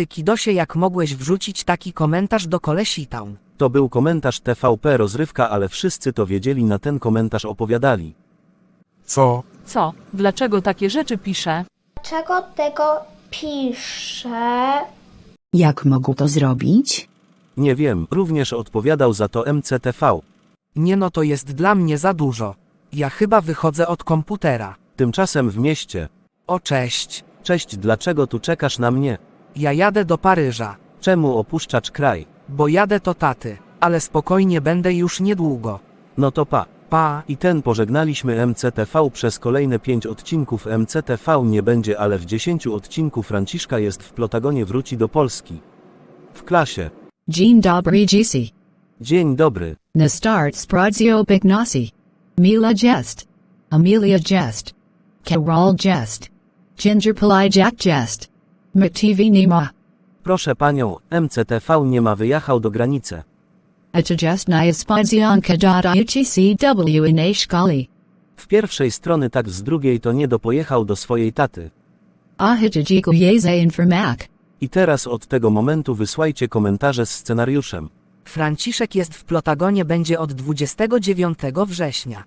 Ty Kidosie jak mogłeś wrzucić taki komentarz do kolesitał? To był komentarz TVP rozrywka, ale wszyscy to wiedzieli, na ten komentarz opowiadali. Co? Co? Dlaczego takie rzeczy pisze? Dlaczego tego pisze? Jak mógł to zrobić? Nie wiem, również odpowiadał za to MCTV. Nie no to jest dla mnie za dużo. Ja chyba wychodzę od komputera. Tymczasem w mieście. O cześć. Cześć, dlaczego tu czekasz na mnie? Ja jadę do Paryża, Czemu opuszczasz kraj? bo jadę to taty, ale spokojnie będę już niedługo. No to pa. Pa. I ten pożegnaliśmy MCTV przez kolejne 5 odcinków MCTV nie będzie, ale w 10 odcinku Franciszka jest w Plotagonie wróci do Polski. W klasie. Dzień dobry Gisi. Dzień dobry. Na start Sprazio Bignasi. Mila Jest. Amelia Jest. Carol Jest. Ginger Pili Jack Jest. McTV Nima. Proszę panią, MCTV nie ma wyjechał do granicy. In A. W pierwszej strony tak z drugiej to nie dopojechał do swojej taty. Ahitajiko Jeze Informak. I teraz od tego momentu wysłajcie komentarze z scenariuszem. Franciszek jest w Plotagonie będzie od 29 września.